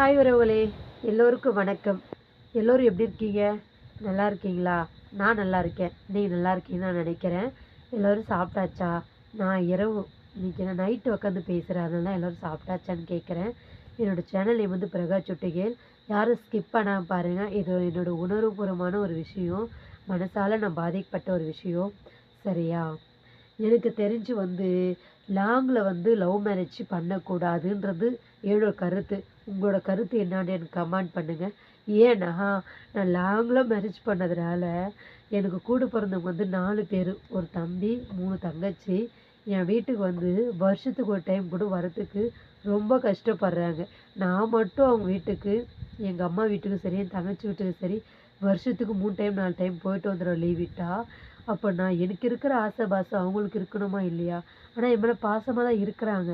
Hi உறவுகளே எல்லோருக்கும் வணக்கம். எல்லோரும் எப்படி இருக்கீங்க? நல்லா இருக்கீங்களா? நான் நல்லா இருக்கேன். நீ நல்லா இருக்கீங்கன்னு நான் நினைக்கிறேன். எல்லோரும் சாப்பிட்டாச்சா? நான் இரவு இன்னைக்கு நான் நைட்டு உட்காந்து பேசுகிறேன் அதனால எல்லோரும் சாப்பிட்டாச்சான்னு கேட்குறேன் என்னோடய சேனல் நேம் வந்து பிரகாஷ் சுட்டிகேல் யாரும் ஸ்கிப் பண்ணாமல் பாருங்கள் இது என்னோடய உணர்வுபூர்வமான ஒரு விஷயம். மனசால் நான் பாதிக்கப்பட்ட ஒரு விஷயம். சரியா? எனக்கு தெரிஞ்சு வந்து லாங்கில் வந்து லவ் மேரேஜ் பண்ணக்கூடாதுன்றது என்னோட கருத்து. உங்களோட கருத்து என்னான்னு எனக்கு கமெண்ட் பண்ணுங்கள் ஏன்னா நான் லாங்கில் மேரேஜ் பண்ணதுனால எனக்கு கூட பிறந்தவங்க வந்து நாலு பேர். ஒரு தம்பி மூணு தங்கச்சி. என் வீட்டுக்கு வந்து வருஷத்துக்கு ஒரு டைம் கூட வரத்துக்கு ரொம்ப கஷ்டப்படுறாங்க. நான் மட்டும் அவங்க வீட்டுக்கு எங்கள் அம்மா வீட்டுக்கும் சரி என் தங்கச்சி வீட்டுக்கும் சரி வருஷத்துக்கு மூணு டைம் நாலு டைம் போயிட்டு வந்துடுவேன் லீவ் விட்டால் அப்போ நான் எனக்கு இருக்கிற ஆசை பாசம் அவங்களுக்கு இருக்கணுமா இல்லையா? ஆனால் என் மேலே பாசமாக தான் இருக்கிறாங்க.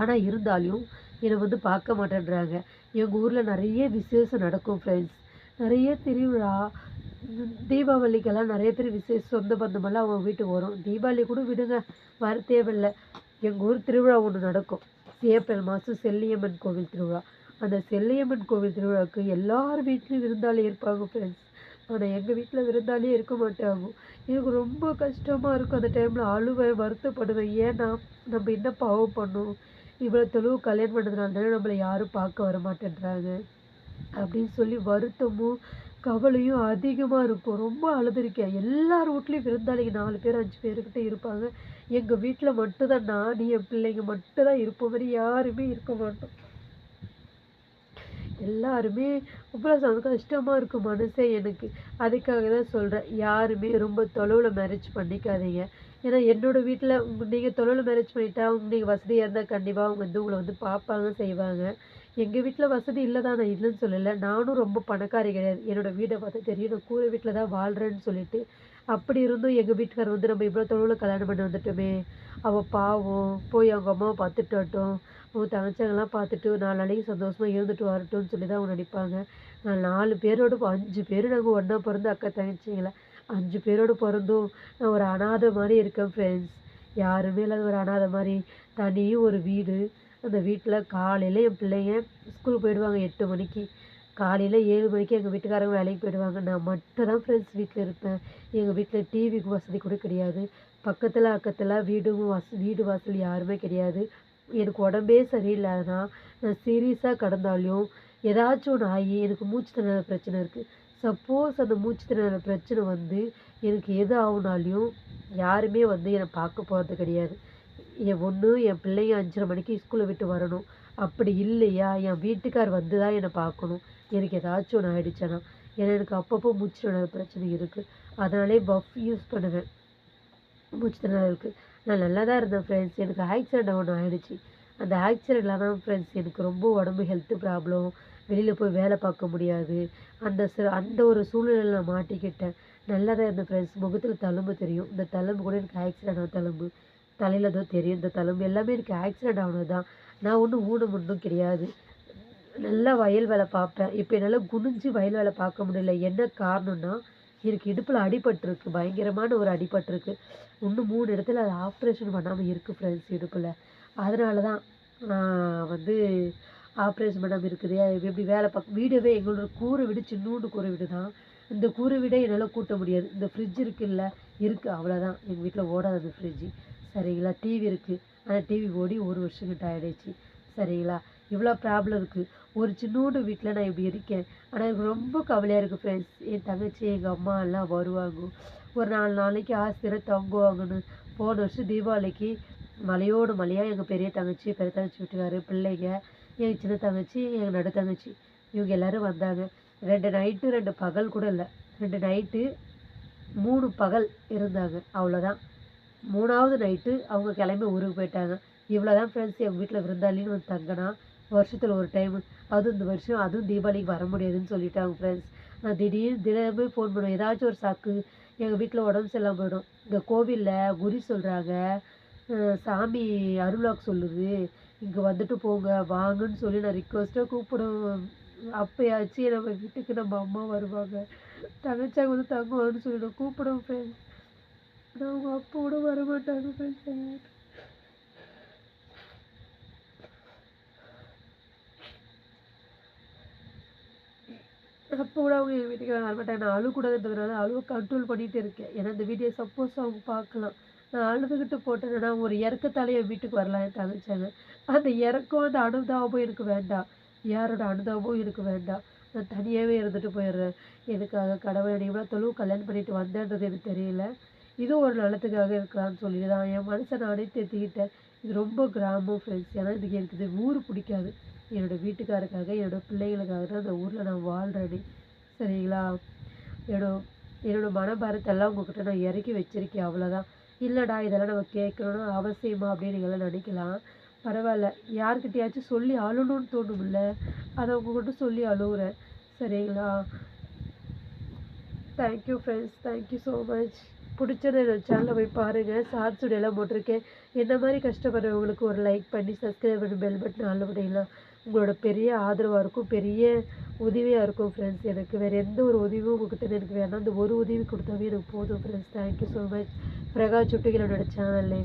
ஆனால் இருந்தாலும் என்னை வந்து பார்க்க மாட்டேன்றாங்க. எங்கள் ஊரில் நிறைய விசேஷம் நடக்கும் ஃப்ரெண்ட்ஸ் நிறைய திருவிழா தீபாவளிக்கெல்லாம் நிறைய பேர் விசேஷம் சொந்த பந்தமெல்லாம் அவங்க வீட்டுக்கு வரும். தீபாவளி கூட விடுங்க வர தேவையில்லை. எங்கள் ஊர் திருவிழா ஒன்று நடக்கும். ஏப்ரல் மாதம் செல்லியம்மன் கோவில் திருவிழா. அந்த செல்லியம்மன் கோவில் திருவிழாவுக்கு எல்லார் வீட்லேயும் விருந்தாளி இருப்பாங்க ஃப்ரெண்ட்ஸ் ஆனால் எங்கள் வீட்டில் விருந்தாளியே இருக்க மாட்டாங்க. எனக்கு ரொம்ப கஷ்டமாக இருக்கும் அந்த டைமில் அழுவேன் வருத்தப்படுவேன். ஏன்னா நம்ம என்ன பாவம் பண்ணோம்? இவ்வளோ தொழுவு கல்யாணம் பண்ணுறதுனால நம்மளை யாரும் பார்க்க வர மாட்டேன்றாங்க அப்படின்னு சொல்லி வருத்தமும் கவலையும் அதிகமாக இருக்கும். ரொம்ப அழுதுருக்கேன். எல்லார் வீட்லேயும் விருந்தாளிங்க நாலு பேர் அஞ்சு பேர்கிட்ட இருப்பாங்க. எங்கள் வீட்டில் மட்டும்தான் நான் என் பிள்ளைங்க மட்டும்தான் இருப்போம். மாதிரி யாருமே இருக்க மாட்டோம். எல்லாருமே இவ்வளோ கஷ்டமாக இருக்கும் மனசே எனக்கு. அதுக்காக தான் சொல்கிறேன் யாருமே ரொம்ப தொலைவில் மேரேஜ் பண்ணிக்காதீங்க. ஏன்னா என்னோடய வீட்டில் நீங்கள் தொழில் மேரேஜ் பண்ணிட்டா நீங்கள் வசதியாக இருந்தால் கண்டிப்பாக அவங்க வந்து உங்களை வந்து பார்ப்பாங்க செய்வாங்க. எங்கள் வீட்டில் வசதி இல்லை தான் நான் இல்லைன்னு சொல்லலை. நானும் ரொம்ப பணக்காரி கிடையாது. என்னோட வீடை பார்த்தா தெரியும். நான் கூரை வீட்டில் தான் வாழ்கிறேன்னு சொல்லிட்டு அப்படி இருந்தும் எங்கள் வீட்டுக்காரர் வந்து நம்ம இவ்வளோ தொழில் கல்யாணம் பண்ணி வந்துட்டோமே. அவள் பாவம். போய் அவங்க அம்மாவை பார்த்துட்டு வரட்டும். அவங்க தங்கச்சங்கெல்லாம் பார்த்துட்டு நாலு நாளைக்கு சந்தோஷமாக இருந்துட்டு வரட்டும்னு சொல்லி தான் அவங்க நினைப்பாங்க. நான் நாலு பேரோட அஞ்சு பேர் நாங்கள் ஒன்றா பிறந்து அக்கா தங்கச்சிங்கள அஞ்சு பேரோடு பிறந்தும். நான் ஒரு அனாதை மாதிரி இருக்கேன் ஃப்ரெண்ட்ஸ் யாருமே இல்லாத ஒரு அனாதை மாதிரி. தனி ஒரு வீடு. அந்த வீட்டில் காலையில் என் பிள்ளைங்க ஸ்கூல் போயிடுவாங்க எட்டு மணிக்கு. காலையில் ஏழு மணிக்கு எங்கள் வீட்டுக்காரங்க வேலைக்கு போயிடுவாங்க. நான் மட்டும் தான் ஃப்ரெண்ட்ஸ் வீட்டில் இருப்பேன். எங்கள் வீட்டில் டிவிக்கு வசதி கூட கிடையாது. பக்கத்தில் அக்கத்தில் வீடும் வச வீடு வாசல் யாருமே கிடையாது. எனக்கு உடம்பே சரியில்லாதனா நான் சீரியஸாக கடந்தாலும் ஏதாச்சும் ஒன்று ஆகி எனக்கு மூச்சு திணறல் பிரச்சனை இருக்குது சப்போஸ் அந்த மூச்சு திணறல் பிரச்சனை வந்து எனக்கு எது ஆகுனாலையும் யாருமே வந்து என்னை பார்க்க போகிறது கிடையாது. என் ஒன்று என் பிள்ளைங்க அஞ்சரை மணிக்கு ஸ்கூலை விட்டு வரணும். அப்படி இல்லையா? என் வீட்டுக்கார் வந்து தான் என்னை பார்க்கணும். எனக்கு ஏதாச்சும் ஒன்று ஆகிடுச்சேன்னா ஏன்னா எனக்கு அப்பப்போ மூச்சு திணறல் பிரச்சனை இருக்குது அதனாலே பஃப் யூஸ் பண்ணுவேன். மூச்சு திணறலுக்கு. நான் நல்லா தான் இருந்தேன் ஃப்ரெண்ட்ஸ் எனக்கு ஆக்சிடெண்ட் ஒன்று ஆகிடுச்சி அந்த ஆக்சிடெண்ட்டில் தான் ஃப்ரெண்ட்ஸ் எனக்கு ரொம்ப உடம்பு ஹெல்த்து ப்ராப்ளம் வெளியில் போய் வேலை பார்க்க முடியாது. அந்த ச- அந்த ஒரு சூழ்நிலையில் நான் மாட்டிக்கிட்டேன். நல்லா தான் இருந்தேன் ஃப்ரெண்ட்ஸ் முகத்தில் தழும்பு தெரியும். இந்த தழும்பு கூட எனக்கு ஆக்சிடென்ட் ஆன தழும்பு. தலையில் தான் தெரியும். இந்த தழும்பு எல்லாமே எனக்கு ஆக்சிடெண்ட் ஆனது தான் நான் ஒன்றும் ஊனம் ஒன்றும் கிடையாது. நல்லா வயல் வேலை பார்ப்பேன். இப்போ என்னால் குனிஞ்சு வயல் வேலை பார்க்க முடியல. என்ன காரணம்னா எனக்கு இடுப்பில் அடிபட்டிருக்கு. பயங்கரமான ஒரு அடிபட்டிருக்கு. இன்னும் மூணு இடத்துல அது ஆப்ரேஷன் பண்ணாமல் இருக்குது ஃப்ரெண்ட்ஸ் இடுப்பில். அதனால தான் நான் வந்து ஆப்ரேஷன் பண்ணாமல் இருக்குது. எப்படி வேலை பார்க்க வீடவே எங்களோட கூரை வீடு சின்னூண்டு கூரை வீடு தான் இந்த கூரை வீடை என்னால் கூட்ட முடியாது. இந்த ஃப்ரிட்ஜ் இருக்குல்ல இருக்குது அவ்வளோதான் எங்கள் வீட்டில் ஓடாது அந்த ஃப்ரிட்ஜு சரிங்களா? டிவி இருக்குது ஆனால் டிவி ஓடி ஒரு வருஷம் கிட்ட ஆகிடுச்சு சரிங்களா? இவ்வளோ ப்ராப்ளம் இருக்குது ஒரு சின்னோண்டு வீட்டில் நான் இப்படி இருக்கேன். ஆனால் எனக்கு ரொம்ப கவலையாக இருக்குது ஃப்ரெண்ட்ஸ் என் தங்கச்சி எங்கள் அம்மா எல்லாம் வருவாங்க. ஒரு நாலு நாளைக்கு ஆசிரியர் தங்குவாங்கன்னு. போன வருஷம் தீபாவளிக்கு மலையோடு மலையாக எங்கள் பெரிய தங்கச்சி பெரிய தங்கச்சி வீட்டுக்காரு பிள்ளைங்க என் சின்ன தங்கச்சி எங்கள் நடு தங்கச்சி. இவங்க எல்லோரும் வந்தாங்க. ரெண்டு நைட்டு ரெண்டு பகல் கூட இல்லை. ரெண்டு நைட்டு மூணு பகல் இருந்தாங்க. அவ்வளோதான் மூணாவது நைட்டு அவங்க கிளம்பி ஊருக்கு போயிட்டாங்க. இவ்வளோ தான் ஃப்ரெண்ட்ஸ் எங்கள் வீட்டில் விருந்தாளின்னு வந்து தங்கினா வருஷத்தில் ஒரு டைம் அதுவும் இந்த வருஷம் அதுவும் தீபாவளிக்கு வர முடியாதுன்னு சொல்லிட்டாங்க ஃப்ரெண்ட்ஸ் நான் திடீர்னு தினமே ஃபோன் பண்ணுவேன். ஏதாச்சும் ஒரு சாக்கு எங்கள் வீட்டில் உடம்பு சரியில்லாம போயிடும். இந்த கோவிலில் குறி சொல்கிறாங்க சாமி அருளாக்கு சொல்லுது. இங்கே வந்துட்டு போங்க வாங்கன்னு சொல்லி நான் ரிக்வஸ்ட்டாக கூப்பிடுவேன். அப்போயாச்சும் நம்ம வீட்டுக்கு நம்ம அம்மா வருவாங்க. தங்கச்சாங்க வந்து தங்குவாங்கன்னு சொல்லி நான் கூப்பிடுவேன் ஃப்ரெண்ட்ஸ் ஆனால் அவங்க அப்போட வர மாட்டாங்க ஃப்ரெண்ட்ஸ் அப்போ கூட அவங்க எங்கள் வீட்டுக்கு வரமாட்டாங்க நான் அழுகக்கூடாதுன்றதுனால அழுவ கண்ட்ரோல் பண்ணிகிட்டு இருக்கேன். ஏன்னா இந்த வீடியோ சப்போஸ் அவங்க பார்க்கலாம். நான் அழுதுகிட்டு போட்டேன்னா ஒரு இறக்கத்தாலே என் வீட்டுக்கு வரலாம் என் தங்கச்சாங்க அந்த இறக்கம் அந்த அனுதாபம் எனக்கு வேண்டாம். யாரோட அனுதாபமும் எனக்கு வேண்டாம். நான் தனியாகவே இருந்துட்டு போயிடுறேன். எதுக்காக கடவுள் நீ இவ்வளோ தொழுவு கல்யாணம் பண்ணிட்டு வந்தேன்றது எனக்கு தெரியல. இதுவும் ஒரு நலத்துக்காக இருக்கலாம்னு சொல்லிட்டு தான் என் மனசை நானே தேத்திக்கிட்டேன். இது ரொம்ப கிராமம் ஃப்ரெண்ட்ஸ் ஏன்னா இதுக்கு எனக்கு இது ஊர் பிடிக்காது. என்னோட வீட்டுக்காரருக்காக என்னோட பிள்ளைகளுக்காக தான் அந்த ஊரில் நான் வாழ்கிறேனே சரிங்களா? என்னோட என்னோட மனபாரத்தெல்லாம் உங்ககிட்ட நான் இறக்கி வச்சிருக்கேன். அவ்வளோதான் இல்லைடா இதெல்லாம் நம்ம கேட்கணும்னு அவசியமா அப்படின்னு நீங்களாம் நினைக்கலாம். பரவாயில்ல. யார்கிட்டயாச்சும் சொல்லி அழணும்னு தோணும்ல அதை உங்ககிட்ட சொல்லி அழுகுறேன் சரிங்களா? Thank you friends thank you so much பிடிச்சத என்னோட சேனலை போய் பாருங்கள் ஷார்ட்ஸ் எல்லாம் போட்டிருக்கேன். என்ன மாதிரி கஷ்டப்படுறவங்களுக்கு ஒரு லைக் பண்ணி சப்ஸ்கிரைப் பண்ணி பெல் பட்டன் ஆள் பண்ணிங்கன்னா உங்களோட பெரிய ஆதரவாக இருக்கும். பெரிய உதவியாக இருக்கும் ஃப்ரெண்ட்ஸ் எனக்கு வேறு எந்த ஒரு உதவியும் உங்ககிட்ட எனக்கு வேணாம். அந்த ஒரு உதவி கொடுத்தாவே எனக்கு போதும் friends thank you so much Prakash சுட்டிகளோட சேனல்லே